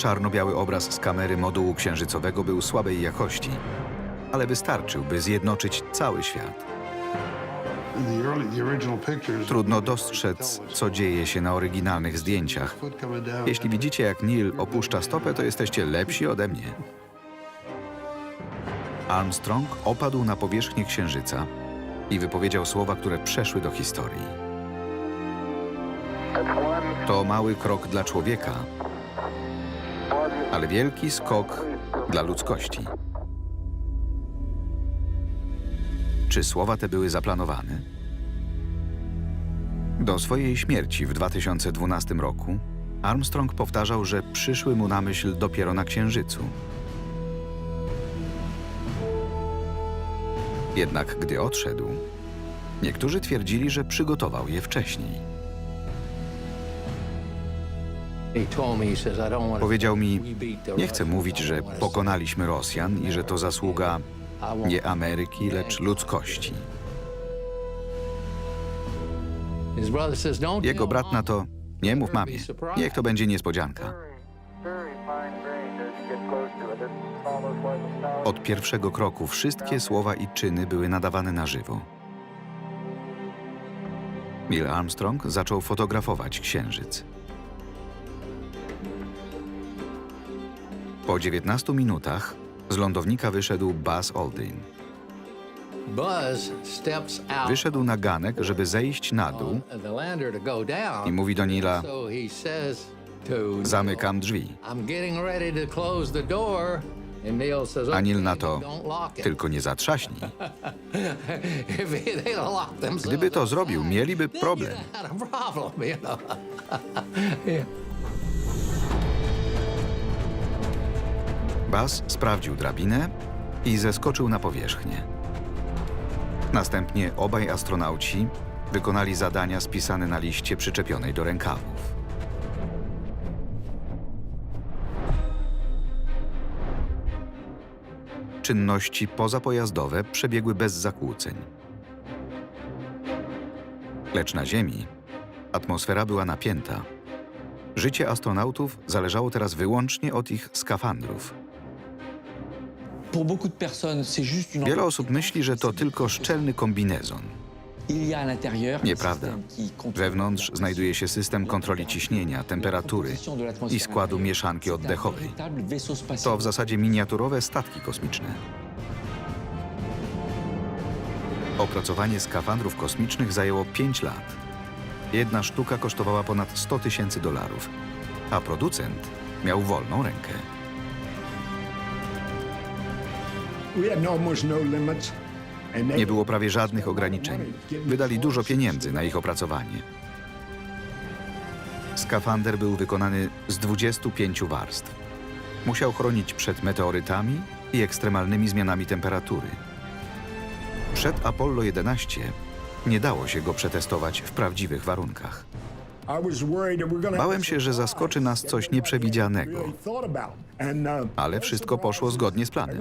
czarno-biały obraz z kamery modułu księżycowego był słabej jakości, ale wystarczył, by zjednoczyć cały świat. Trudno dostrzec, co dzieje się na oryginalnych zdjęciach. Jeśli widzicie, jak Neil opuszcza stopę, to jesteście lepsi ode mnie. Armstrong opadł na powierzchnię Księżyca i wypowiedział słowa, które przeszły do historii. To mały krok dla człowieka, ale wielki skok dla ludzkości. Czy słowa te były zaplanowane? Do swojej śmierci w 2012 roku Armstrong powtarzał, że przyszły mu na myśl dopiero na Księżycu. Jednak gdy odszedł, niektórzy twierdzili, że przygotował je wcześniej. Powiedział mi, nie chcę mówić, że pokonaliśmy Rosjan i że to zasługa nie Ameryki, lecz ludzkości. Jego brat na to, nie mów mamie, niech to będzie niespodzianka. Od pierwszego kroku wszystkie słowa i czyny były nadawane na żywo. Neil Armstrong zaczął fotografować księżyc. Po 19 minutach z lądownika wyszedł Buzz Aldrin. Wyszedł na ganek, żeby zejść na dół i mówi do Nila, zamykam drzwi. A Neil na to, tylko nie zatrzaśnij. Gdyby to zrobił, mieliby problem. Buzz sprawdził drabinę i zeskoczył na powierzchnię. Następnie obaj astronauci wykonali zadania spisane na liście przyczepionej do rękawów. Czynności pozapojazdowe przebiegły bez zakłóceń. Lecz na Ziemi atmosfera była napięta. Życie astronautów zależało teraz wyłącznie od ich skafandrów. Wiele osób myśli, że to tylko szczelny kombinezon. Y Nieprawda. Wewnątrz znajduje się system kontroli ciśnienia, temperatury i składu mieszanki oddechowej. To w zasadzie miniaturowe statki kosmiczne. Opracowanie skafandrów kosmicznych zajęło 5 lat. Jedna sztuka kosztowała ponad 100 tysięcy dolarów, a producent miał wolną rękę. Nie było prawie żadnych ograniczeń. Wydali dużo pieniędzy na ich opracowanie. Skafander był wykonany z 25 warstw. Musiał chronić przed meteorytami i ekstremalnymi zmianami temperatury. Przed Apollo 11 nie dało się go przetestować w prawdziwych warunkach. Bałem się, że zaskoczy nas coś nieprzewidzianego, ale wszystko poszło zgodnie z planem.